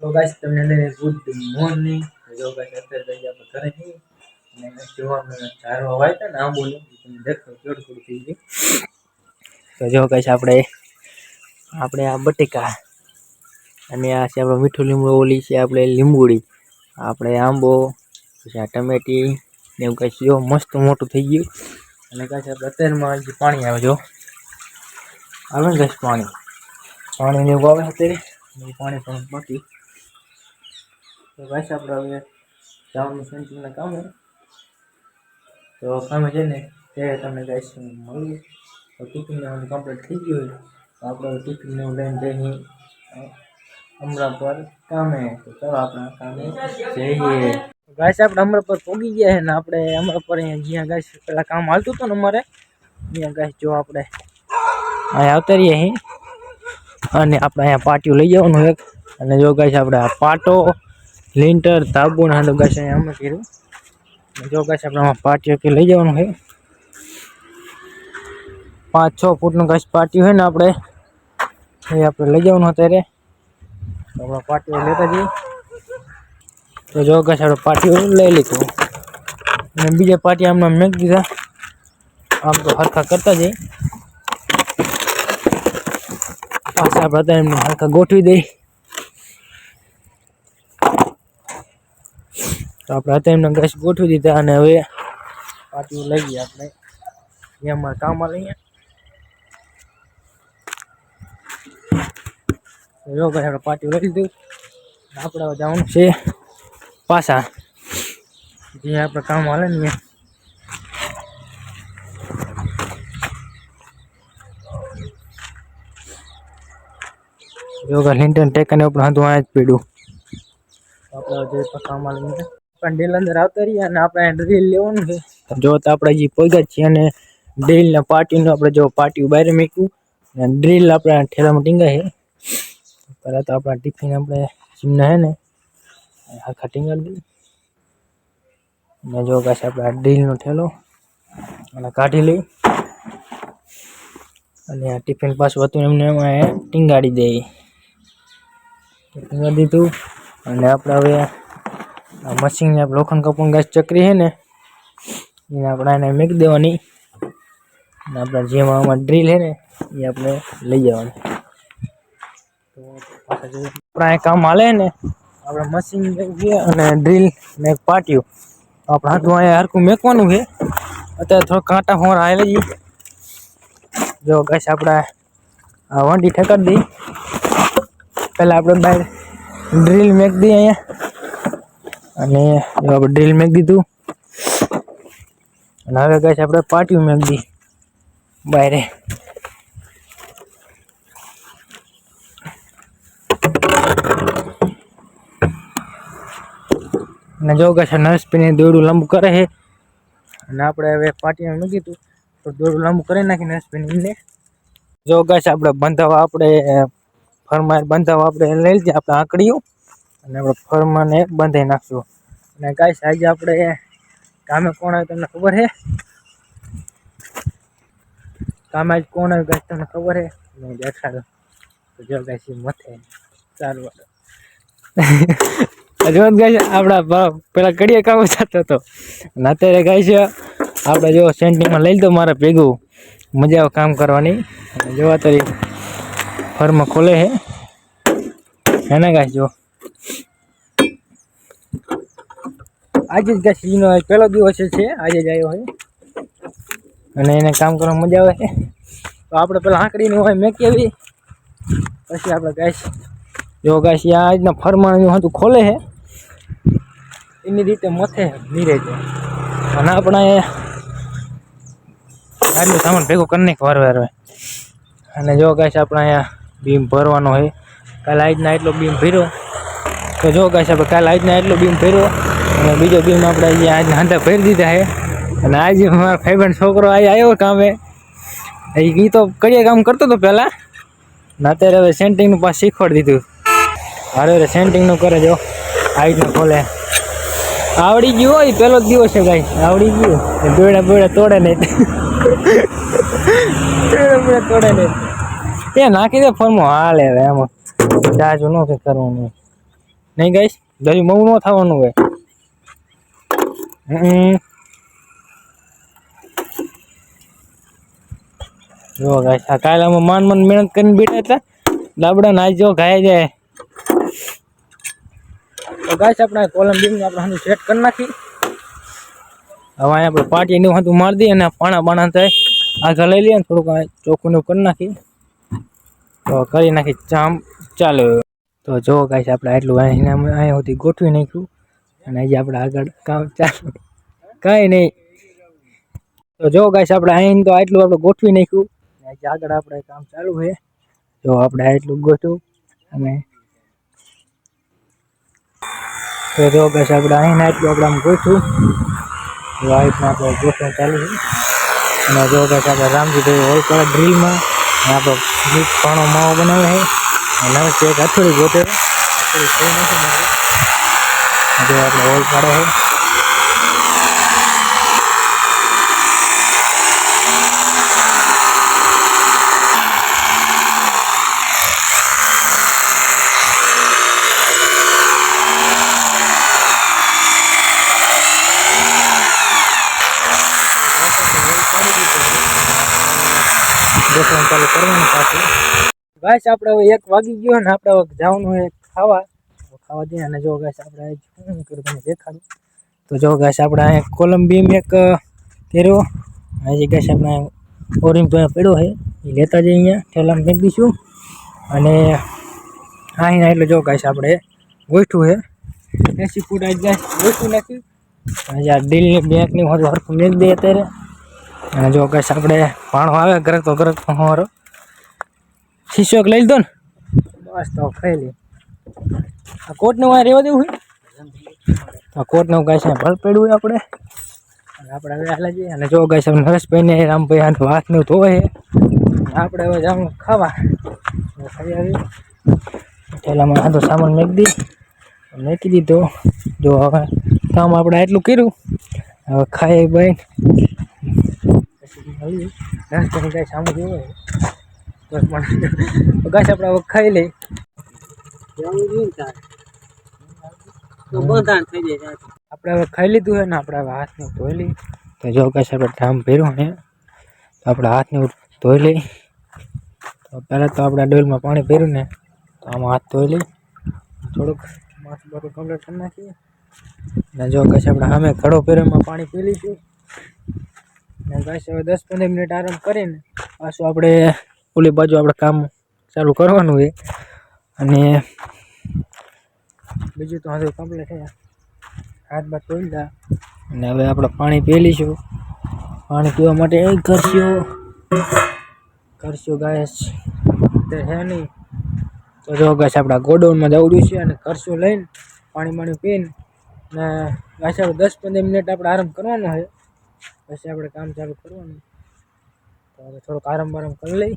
તો ગાઈસ તમને લઈને ગુડ મોર્નિંગ જો ગાઈસ અત્યારે જઈએ આપણે ઘરે જઈએ અને જોવાનું ચારવા વાય હતા ને આંબોની તમે દેખો જોડ થોડું થઈ ગયું. તો જો ગાઈસ આપણે આપણે આ બટેકા. અને આ છે આપણે મીઠું લીમડો ઓલી છે આપણે લીંબુડી. આપણે આંબો, પછી આ ટમેટી, ને એવું કાંઈ જો મસ્ત મોટું થઈ ગયું. અને કાંઈ આપણે અત્યારમાં હજી પાણી આવે, જો. આવે ને ગાઈસ પાણી? પાણી ને એવું આવે અત્યારે? પાણી પણ બાકી. તો ગાઈસ આપણે હવે જવાનું સેન્ટિંગના કામે તો કામે છે ને ત્યારે તમને ગાઈસ મળીએ તો ટિફિન લેવાનું કમ્પ્લીટ થઈ ગયું હોય તો આપણે ટિફિન લેવું લઈને જઈએ હમણાં પર કામે તો ચાલો આપણે કામે જઈએ ગાઈસ આપણે હમણાં પર પોગી ગયા છે ને આપણે હમણાં પર અહીંયા જ્યાં ગાઈસ પેલા કામ હાલતું હતું ને અમારે ત્યાં ગાઈસ જો આપણે અહીંયા આવતા રહીએ અહીં અને આપણે અહીંયા પાટિયું લઈ જવાનું એક અને જો ગાઈસ આપણે આ પાટો લિન્ટર તાબુ ને હાલો ગાઈસ અહીંયા અમે કર્યું. જો ગાઈસ આપણે આમાં પાટિયું કે લઈ જવાનું છે. પાંચ, છ ફૂટનું ગાઈસ પાટિયું છે ને આપણે, એ આપણે લઈ જવાનું અત્યારે. તો આપણે પાટિયું લેતા જઈએ. તો જો ગાઈસ આપણે પાટિયું લઈ લીધું. અને બીજા પાટિયા આમના મેક દીધા આમ તો હરખા કરતા જઈએ. પાછા આપણે એમને હરખા ગોઠવી દઈ તો આપણે અત્યારે એમને ગેસ ગોઠવી દીધા અને હવે પાટીઓ ગયા આપણે. એમાં કામમાં લઈએ જો ભાઈ, આપણે પાટીઓ લઈ લીધું. આપણે જવાનું છે પાછા. જે આપણે કામ હાલે ને યોગા કે ટેકને ઉપર હતું આ જ પીડું આપણે જે કામ હાલે પણ ડેલ અંદર આવતા રહીએ અને આપણે ડ્રીલ લેવાનું છે. જો તો આપણે જે પગા છીએ અને ડ્રીલના પાર્ટીનું આપણે જો પાર્ટી બહાર મૂક્યું. અને ડ્રીલ આપણે ઠેલામાં ટીંગાય છે. પહેલાં તો આપણા ટિફિન આપણે જીમના હે ને, આખા ટીંગાડી દઈએ અને જો કાશે આપણે ડ્રીલનો ઠેલો અને કાઢી લઈ અને આ ટિફિન પાછું હતું એમને એમાં ટીંગાડી દઈએ ટીંગાડી દીધું. અને આપણે હવે આ મશીનને આપણે લોખંડ કપૂર ગેસ ચકરી છે ને, એને આપણે એને મૂકી દેવાની. અને આપણા જેમાં આમાં ડ્રીલ છે ને, એ આપણે લઈ જવાની. તો પાછા જોઈએ. આપણે આ કામ હાલે ને, આપણે મશીન છે અને ડ્રીલ ને પાટિયું. આપણે હાથમાં અહીંયા હરખું મેકવાનું છે. અત્યારે થોડો કાંટા હોર હાલે જઈએ જો ગેસ આપણે આ વંડી ઠકાડી દઈ પહેલાં આપણે બહાર ડ્રીલ મેક દઈએ અહીંયા. અને આપણે ડ્રીલ મેક દીધું અને હવે ગેસ આપણે પાટિયું મેક દી બાયરે અને જો કે છે પીને દોરડું લાંબુ કરે છે. અને આપણે હવે પાટિયા મૂકી દીધું તો દોરડું લાંબુ કરી નાખી નર્સ એમને. જો ગાશ આપણે બંધાવા આપણે ફરમાય બંધાવા આપણે લઈ લીધી આપણે આંકડીયું અને આપણે ફરમાને બંધાઈ નાખશું. અને ગાઈશ આજે આપણે કામે કોણ આવ્યું તમને ખબર છે કામે આજ કોણ આવ્યું ગાય તમને ખબર છે નહીં દેખાડો. તો જો ગાઈશ મથે ચાલુ હજુ ગાય આપણા પેલા કડીએ કામ થતો હતો. અને અત્યારે ગાય છે આપણે જો સેન્ટિંગમાં લઈ લીધો મારે ભેગું. મજા આવે કામ કરવાની. જોવા તરી ફર્મ ખોલે છે એને ગાય જો. આજે જ ગાય સીનો પહેલો દિવસ છે, આજે જ આવ્યો હોય. અને એને કામ કરવામાં મજા આવે. તો આપણે પેલા આંકડીને હોય, મેકી આવી. પછી આપણે ગાય જો ગાય આજના ફરમાનું હતું, ખોલે છે એની રીતે મથે નીરે છે. અને આપણે આજનો સામાન ભેગું કરી નાખ વાર વાર અને જો કાંઈ આપણે અહીંયા બીમ ભરવાનો હોય. કાલે આજના એટલો બીમ ભર્યો. તો જો કાંઈ આપણે કાલે આજના એટલો બીમ ભર્યો. અને બીજો બીમ આપણે અહીંયા આજના હાંધા ભરી દીધા છે. અને આજે મારા ફેવરેટ છોકરો આજે આવ્યો કામે. એ તો કડિયા કામ કરતો હતો પહેલાં. ને અત્યારે હવે સેન્ટિંગનું પાસ શીખવાડી દીધું. અરે સેન્ટિંગનું કરે જો. હાઈટનું ખોલે. આવડી ગયું હોય પેલો જ દિવસ છે ભાઈ. આવડી ગયું. દોડા બોડા તોડે નહીં. તોડે નહીં. તે નાખી દે ફોનમાં. હાલે હવે એમાં. ચાર્જ ન કે કરવાનું. નહીં ગઈશ દહીં મઉ ન થવાનું હોય. જો ગાય આ કાલે અમે માન મન મહેનત કરીને બેઠા હતા. લાબડા નાઈ જો ગાય જાય તો ગાઈશ આપણે કોલમ બીમ આપણે હાનું સેટ કરી નાખી. હવે અહીંયા આપણે પાટી નું હાથું મારી દઈએ અને પાણા બાણા થાય. આગળ લઈ લઈએ ને થોડુંક ચોખ્ખું નું કરી નાખી તો કરી નાખી ચામ ચાલો. તો જો ગાઈશ આપણે આટલું અહીંયા અહીંયા સુધી ગોઠવી નાખ્યું. અને હજી આપણે આગળ કામ ચાલુ. કાંઈ નહીં. તો જો ગાઈશ આપણે અહીં તો આટલું આપણે ગોઠવી નાખ્યું. અને હજી આગળ આપણે કામ ચાલુ છે. જો આપણે આટલું ગોઠવું. અને તો જો ગાઈશ આપણે અહીં આટલું આપણે આમ ગોઠવું. જો આ રીતના આપણે ગોઠવણ ચાલુ છે. અને જો ગાઈશ આપણે રામજીભાઈ હોલ કરે ડ્રીલમાં અને આપણો મિક્સ પાણો માવો બનાવે છે. અને નવસ એક હથોડી ગોઠવે. હથોડી થઈ નથી મારી. જો આપણે હોલ પાડે છે. ગોઠવણ ચાલુ કરવાનું પાછું ગાઈસ, આપણે હવે એક વાગી ગયો ને આપણે જવાનું હોય ખાવા. ખાવા દે અને જો ગાઈસ આપણે શું કર્યું તમને દેખાડું. તો જો ગાઈસ આપણે અહીંયા કોલમ બીમ એક કર્યો હજી ગાઈસ આપણે ઓરિંગ પડ્યો છે, એ લેતા જઈએ અહીંયા, ઠેલામાં ફેંકી દઈશું. અને અહીંયા એટલે જો ગાઈસ આપણે ગોઠવું છે. એસી ફૂટ આજ ગાઈસ ગોઠવું નાખ્યું. હજી આ ડીલની બેંકની હોતું હરખું મેં દે અત્યારે. અને જો કશ આપણે પાણો આવે ગરક તો ગરક અમારો શીશોક લઈ લીધો ને? બસ તો ખાઈ લે આ કોટને વાય રહેવા દેવું હોય આ કોટને ગાય સાહેબ ભલ પડ્યું હોય આપણે. આપણે હવે હાલે જઈએ. અને જો ગાય છે નરેશભાઈને રામભાઈ હાથ હાથને એવું ધોવે આપણે હવે જવાનું ખાવા. ખાઈ આવી પેલામાં આધો સામાન મેકી દી. મેકી દીધો. જો હવે કામ આપણે એટલું કર્યું. હવે ખાઈ ભાઈ. પછી ગાય સામું જોવે પણ ગાય આપણે ખાઈ લઈ આપણે હવે ખાઈ લીધું છે ને આપણે હવે હાથને ધોઈ લઈ તો જો કશે આપણે ધામ ભર્યું ને, તો આપણે હાથને ધોઈ લઈ તો પહેલાં તો આપણે ડોલમાં પાણી પહેર્યું ને, તો આમાં હાથ ધોઈ લઈ થોડુંક માથું બાથું કમ્પ્લીટ કરી નાખીએ. ને જો કશે આપણે સામે ઘડો પહેરવામાં પાણી પી લઈશું. ને બસ હવે દસ પંદર મિનિટ આરામ કરીને પાછું આપણે ઓલી બાજુ આપણે કામ ચાલુ કરવાનું છે. અને બીજું તો હજુ કમ્પ્લીટ છે. હાથ બાદ ધોઈ અને હવે આપણે પાણી પી લઈશું પાણી પીવા માટે એ કરશો? કરશું ગાયસ? તે હે નહીં. તો જો ગાય આપણા ગોડાઉનમાં દવડ્યું છે અને કરશું લઈને પાણી પાણી પીને. ને ગાય આપણે દસ પંદર મિનિટ આપણે આરામ કરવાનો છે. પછી આપણે કામ ચાલુ કરવાનું. તો હવે થોડોક આરામ બારામ કરી લઈ